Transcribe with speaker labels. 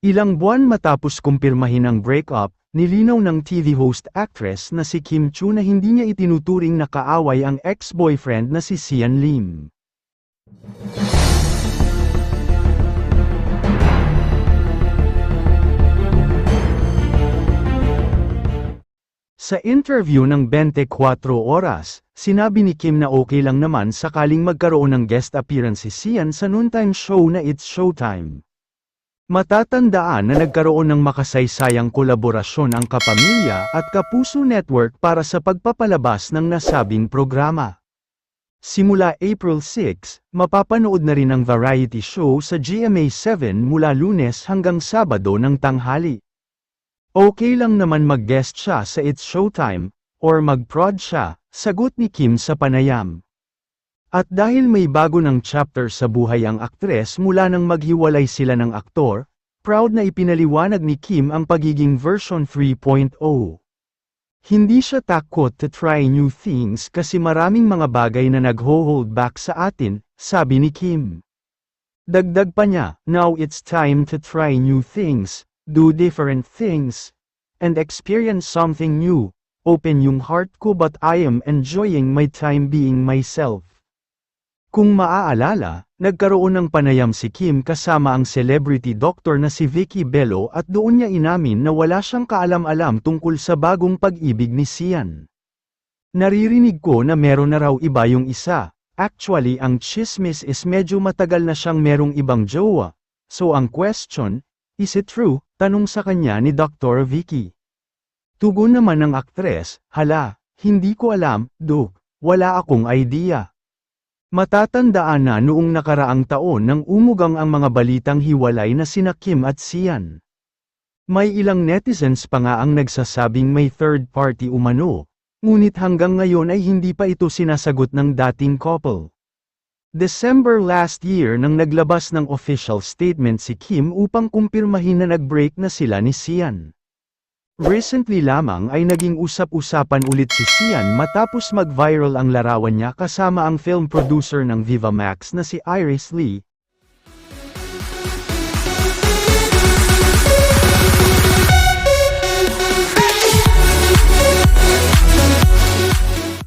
Speaker 1: Ilang buwan matapos kumpirmahin ang breakup, nilinaw ng TV host actress na si Kim Chu na hindi niya itinuturing na kaaway ang ex-boyfriend na si Sian Lim. Sa interview ng 24 oras, sinabi ni Kim na okay lang naman sakaling magkaroon ng guest appearance si Sian sa noontime show na It's Showtime. Matatandaan na nagkaroon ng makasaysayang kolaborasyon ang Kapamilya at Kapuso Network para sa pagpapalabas ng nasabing programa. Simula April 6, mapapanood na rin ang variety show sa GMA7 mula lunes hanggang Sabado ng tanghali. Okay lang naman mag-guest siya sa It's Showtime, or mag-prod siya, sagot ni Kim sa panayam. At dahil may bago ng chapter sa buhay ang aktres mula nang maghiwalay sila ng aktor, proud na ipinaliwanag ni Kim ang pagiging version 3.0. Hindi siya takot to try new things kasi maraming mga bagay na nag-hold back sa atin, sabi ni Kim. Dagdag pa niya, now it's time to try new things, do different things, and experience something new. Open yung heart ko but I am enjoying my time being myself. Kung maaalala, nagkaroon ng panayam si Kim kasama ang celebrity doctor na si Vicky Bello at doon niya inamin na wala siyang kaalam-alam tungkol sa bagong pag-ibig ni Sian. Naririnig ko na meron na raw iba yung isa. Actually ang chismis is medyo matagal na siyang merong ibang jowa. So ang question, is it true? Tanong sa kanya ni Dr. Vicky. Tugon naman ng aktres, hala, hindi ko alam, Dok, wala akong idea. Matatandaan na noong nakaraang taon nang umugang ang mga balitang hiwalay na sina Kim at Sian. May ilang netizens pa nga ang nagsasabing may third party umano, ngunit hanggang ngayon ay hindi pa ito sinasagot ng dating couple. December last year nang naglabas ng official statement si Kim upang kumpirmahin na nag-break na sila ni Sian. Recently lamang ay naging usap-usapan ulit si Sian matapos mag-viral ang larawan niya kasama ang film producer ng Viva Max na si Iris Lee,